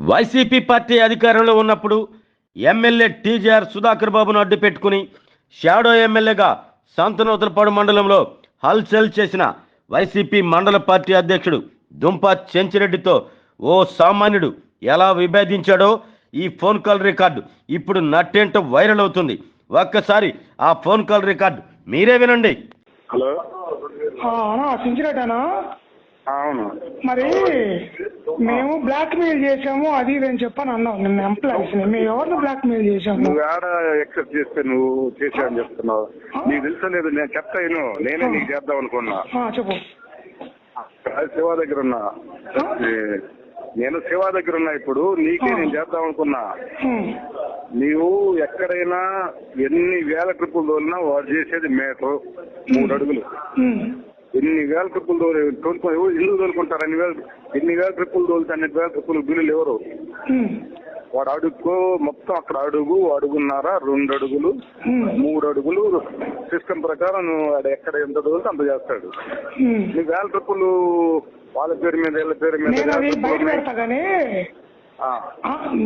YCP party అధికారంలో ఉన్నప్పుడు MLA TGR Sudhakar బాబును అడ్డు పెట్టుకుని షాడో ఎమ్మెల్యేగా శాంతనూతలపాడు మండలంలో హల్చల్ చేసిన వైసీపీ మండల పార్టీ అధ్యక్షుడు దుంప చెంచిరెడ్డితో ఓ సామాన్యుడు ఎలా విభేదించాడో ఈ ఫోన్ కాల్ రికార్డు ఇప్పుడు నట్టేంట వైరల్ అవుతుంది. ఒక్కసారి ఆ ఫోన్ కాల్ రికార్డు మీరే వినండి. హలో. అవును. మరి మేము బ్లాక్ మెయిల్ చేసాము అది ఇది అని చెప్పని అన్నావు నిన్న ఎంప్లాయీస్ని మేము ఎవరిని బ్లాక్ మెయిల్ చేసాము నువ్వు ఆడ ఎక్సెప్ట్ చేస్తే నువ్వు చేసా అని చెప్తున్నావు. నీకు తెలుసలేదు నేను చెప్తాను నేనే నీకు చేద్దాం అనుకున్నా. ఆ, చెప్పు. శివ దగ్గర ఉన్నా. నేను శివ దగ్గర ఉన్నా ఇప్పుడు నీకే నేను చేద్దాం అనుకున్నా. నీవు ఎక్కడైనా ఎన్ని వేల ట్రిప్పులు తోలినా వాడు చేసేది మేటర్ మూడు అడుగులు. ఎన్ని వేల ట్రిప్పులు తోలి తోలుకొని ఎందుకు తోలుకుంటారు? అన్ని వేల ఎన్ని వేల ట్రిప్పులు తోలితే అన్ని వేల ట్రిప్పులు బిల్లులు ఎవరు. వాడు అడుగు మొత్తం అక్కడ అడుగు అడుగున్నారా? రెండు అడుగులు. మూడు అడుగులు. సిస్టమ్ ప్రకారం ఆడ ఎక్కడ ఎంత దూరితే అంత చేస్తాడు. నీ వేల ట్రిప్పులు వాళ్ళ పేరు మీద వీళ్ళ పేరు మీద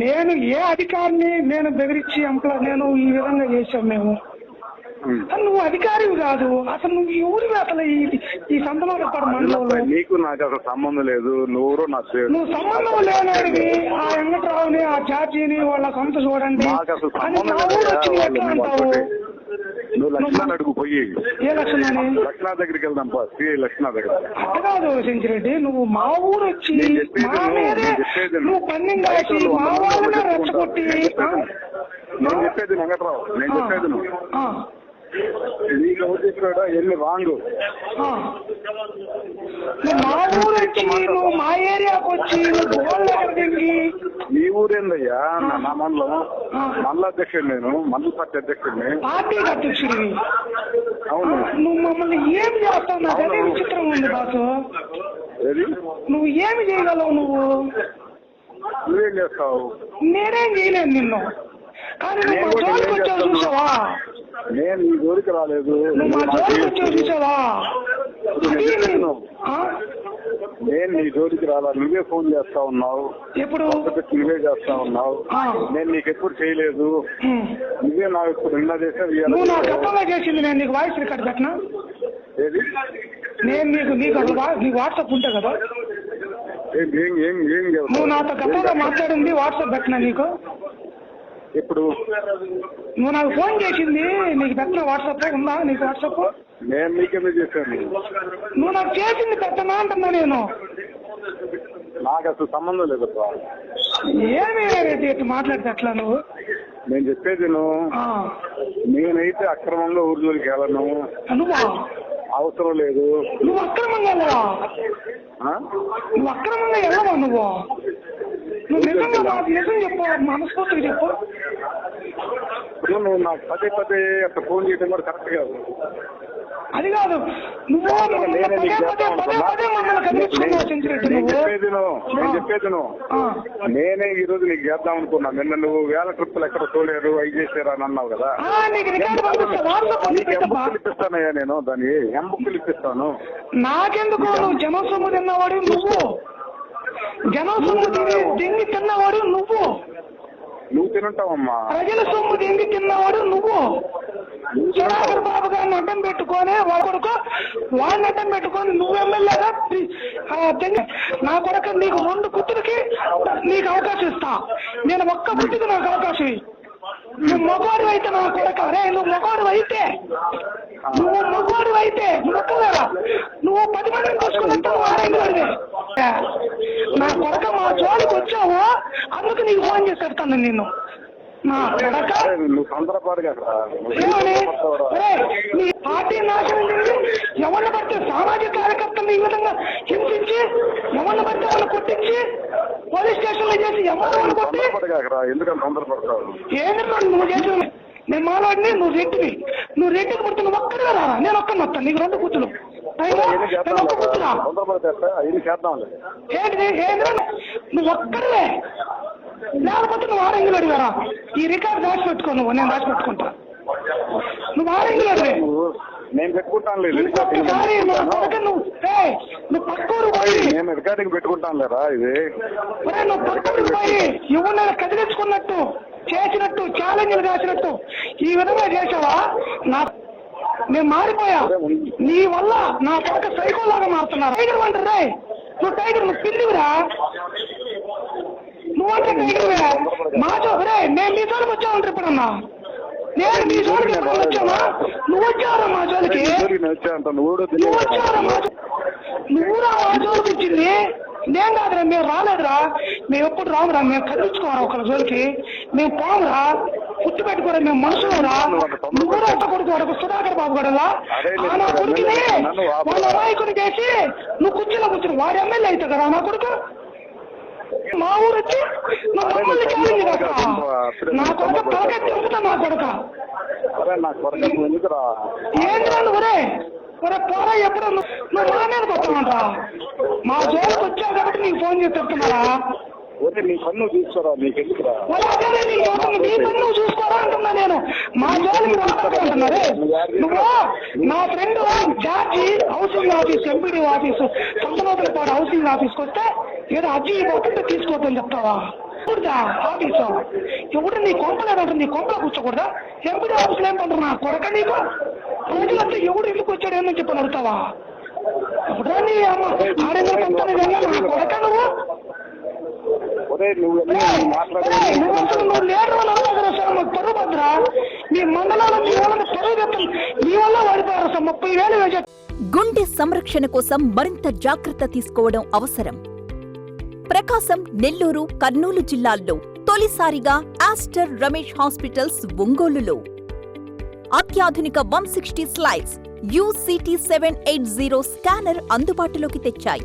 నేను ఏ అధికారిని నేను బెదిరించి ఎంప్లాయ్ నేను ఈ విధంగా చేశాం మేము? నువ్వు అధికారివి కాదు. అసలు నువ్వు ఎవరివి అసలు ఈ ఈ సంతమానపడ మండలంలో. నీకు నాకు అసలు సంబంధం లేదు. నువ్వు తెలియదు. నువ్వు సంబంధం లేనివాడివి ఆ వెంకట్రావుని ఆ జార్జిని వాళ్ళ సొంత చూడండి. నాకు అసలు అని సంబంధం మా ఊరు లేదు వచ్చి నువ్వు లక్ష్మణ్ అడుగు పోయి. ఏ లక్షణాన్ని లక్ష్మణ దగ్గరికి వెళ్దాం పా. సిఐ లక్ష్మణ దగ్గర నువ్వు మా ఊరు వచ్చి నువ్వు, పన్నెండు మా వాళ్ళనే చెప్పుకుంటారు. రెచ్చగొట్టి నేను చెప్పేది వెంకట్రావు. నేను. చెప్పేది నువ్వు. నీకు ఎన్ని మా ఊరు వచ్చి నువ్వు మా ఏరియాకి వచ్చి నీ ఊరేందయ్యా నా మండలం. మండల అధ్యక్షుడు నేను మండల పార్టీ అధ్యక్షుడిని. పార్టీ అధ్యక్షుడివి అవును. నువ్వు మమ్మల్ని ఏం చేస్తావు? నాకు అదే విచిత్రంగా ఉంది బాసు. నువ్వు ఏమి చేయగలవు నువ్వు? నువ్వేం చేస్తావు? నేనేం చేయలేను నిన్ను. కానీ నువ్వు వచ్చావు? చూసావా? నేను నీ జోలికి రాలేదు. నేను నీ జోలికి రాలా నువ్వే ఫోన్ చేస్తా ఉన్నావు. ఎప్పుడు? నువ్వే చేస్తా ఉన్నావు. నేను నీకు ఎప్పుడు చేయలేదు. నువ్వే నాకు ఇప్పుడు నిన్న చేసావు చేసింది నేను నీకు వాయిస్ రికార్డ్ పెట్టినా? నేను నీకు నీకు నీకు వాట్సాప్ ఉంటే కదా. ఏం ఏం ఏం ఏం చేస్తావు? నువ్వు నాతో గతంలో మాట్లాడింది వాట్సాప్ పెట్టినా నీకు? ఇప్పుడు నువ్వు నాకు ఫోన్ చేసింది నీకు పెట్టిన వాట్సాప్ ఉందా? నీకు వాట్సాప్? నేను నీకెందుకు చేశాను. నువ్వు నాకు చేసింది పెట్టనా అంటున్నా నేను. నాకు అసలు సంబంధం లేదు. ఏమి రెడ్డి ఇట్లా మాట్లాడితే ఎట్లా నువ్వు? నేను చెప్పేది నువ్వు ఆ. నేనైతే అక్రమంగా ఊరి జోలికి వెళ్ళను. నువ్వా? అవసరం లేదు. నువ్వు అక్రమంగా వెళ్ళవా? ఆ? నువ్వు అక్రమంగా వెళ్ళవా నువ్వు? నువ్వు నిజంగా నాకు నిజం చెప్పు మనస్ఫూర్తిగా చెప్పు. ఇప్పుడు నువ్వు నాకు పదే పదే అట్లా ఫోన్ చేయడం కూడా కరెక్ట్ కాదు. అది కాదు. నువ్వు నేనే నీకు నేను చెప్పేది నేను. చెప్పేది. నేనే ఈ రోజు నీకు చేద్దాం అనుకున్నా. నిన్న నువ్వు వేల ట్రిప్పులు ఎక్కడ తోలేరు అవి చేసారు అని అన్నావు కదా. నీకు ఎంబుక్కులు ఇప్పిస్తానయ్యా నేను దాన్ని? ఎంబుక్కులు ఇప్పిస్తాను నాకెందుకు నువ్వు తిన్నవాడు నువ్వు. జనం సొమ్ము తిని తిండి తిన్నవాడు నువ్వు. నువ్వు తినుంటావమ్మా. ప్రజల సొమ్ము తిండి తిన్నవాడు నువ్వు. సుధాకర్ బాబు గారిని అడ్డం పెట్టుకొని వాడి కొడుకు. వాడిని అడ్డం పెట్టుకొని నువ్వు ఎమ్మెల్యేగా నా కొడుకు నీకు రెండు కుతులకి నీకు అవకాశం ఇస్తా. నేను ఒక్క బుద్ధికి నాకు అవకాశం. నువ్వు మగవాడు అయితే నా కొడక. అరే నువ్వు మగవాడు అయితే. నువ్వు మగవాడు అయితే నువ్వు నువ్వు పది మందిని తీసుకున్నట్టు వాడైంది నా కొడక మా జోలికి వచ్చావు అందుకు నీకు ఫోన్ చేసి పెడతాను నేను నువ్వు పార్టీ నాశనం ఎవరిని పడితే సామాజిక కార్యకర్తలు ఈ విధంగా హింసించి ఎవరిని పడితే వాళ్ళు కొట్టించి పోలీస్ స్టేషన్లో చేసి ఎవరు కొట్టి తొందరపడతావు? ఏంటి నువ్వు చేసిన నేను మాట్లాడి నువ్వు రెడ్డివి. నువ్వు రెడ్డికి పుట్టి నువ్వు ఒక్కడే రా నేను ఒక్కడిని వస్తాను నీకు రెండు కూతురా? ఏంటిది? ఏంటి నువ్వు ఒక్కడే లేకపోతే నువ్వు ఆరెంజ్లు అడిగారా? ఈ రికార్డ్ దాచి పెట్టుకో నువ్వు నేను దాచి పెట్టుకుంటా. నువ్వు నువ్వు నేను పెట్టుకుంటాను కొడుకు నువ్వు నువ్వు పక్కూరు పోయి. నేను రికార్డింగ్ పెట్టుకుంటాను లేరా ఇది? నువ్వు పక్కూరు పోయి ఎవరినైనా కదిలించుకున్నట్టు చేసినట్టు ఛాలెంజ్లు కాసినట్టు ఈ విధంగా చేసావా? నా నేను మారిపోయా. నీ వల్ల నా కొడుకు సైకోలాగా మారుతున్నారు. టైగర్ అంటారు రే. నువ్వు టైగర్ నువ్వు పిల్లివిరా? నువ్వంటే మా చోరే నేను మీ జోలికి వచ్చాను ఇప్పుడన్నా నేను మీ జోలికి ఎప్పుడు వచ్చానా? నువ్వు వచ్చావరా మా జోలికి? నేను వచ్చానంట నువ్వు కూడా నువ్వు వచ్చావరా మా జోలికి వచ్చింది. నేను కాదురా మేము రాలేదురా. మేము ఎప్పుడు రామురా మేము కదిలించుకోరా ఒకరి జోలికి? మేము పోమురా. గుర్తు పెట్టుకోరా మేము మనుషులురా నువ్వు రా అంత కొడుకు వాడు సుధాకర్ బాబు కూడా ఆ నా కొడుకుని వాళ్ళ నాయకుని చేసి నువ్వు కుర్చీలో కూర్చుని వాడు ఎమ్మెల్యే అవుతావు కదా నా కొడుకు? మా ఊరు వచ్చి నా మమ్మల్ని ఛాలెంజ్ చేస్తా నా కొడుకు తలకే తిరుగుతా నా కొడుక. అరే నా కొరక నువ్వు ఎందుకురా? ఏంద్రా నువ్వు రే ఒరే పోరా ఎప్పుడు నువ్వు. మీద కొట్టమంటా మా జోలికి వచ్చావు కాబట్టి నీకు ఫోన్ చేసి చెప్తున్నారా? ఒరే నీ పన్ను నీకు ఎందుకురా చూసుకోరా అంటున్నా నేను. మా జోలికి అంటున్నారే నువ్వు నా friend George housing office MPD office Santhanuthalapadu housing ఆఫీస్కి వస్తే ఏదో అర్జీ పోతుంటే తీసుకోవద్దని చెప్తావా? కూడదా ఆఫీసు? ఎవడు నీ కొంపలేదంటే నీ కొంపలో కూర్చోకూడదా? ఎంపీడీ ఆఫీసులో ఏం పంటారు నా కొడక నీకు? ప్రజలంతా ఎవడు ఇల్లుకు వచ్చాడు ఏమని చెప్పని అడుగుతావా? ఎప్పుడా నీ అమ్మ? ఆడేదో నా కొడక నువ్వు? నువ్వు వెళ్ళి ఏయ్, మాట్లాడే ఏయ్, నువ్వు అసలు నువ్వు లేడు వల్ల అసలు అసలు మాకు పరువు భద్రా? మీ మండలంలో మీ వల్ల పరువు తెత్తం మీ వల్ల వాడిపోయారు అసలు ముప్పై వేలు వేసే గుండె సంరక్షణ కోసం మరింత జాగ్రత్త తీసుకోవడం అవసరం. ప్రకాశం నెల్లూరు కర్నూలు జిల్లాల్లో తొలిసారిగా ఆస్టర్ రమేష్ హాస్పిటల్స్ ఒంగోలులో. అత్యాధునిక one sixty slides U CT seven eight zero scanner అందుబాటులోకి తెచ్చాయి.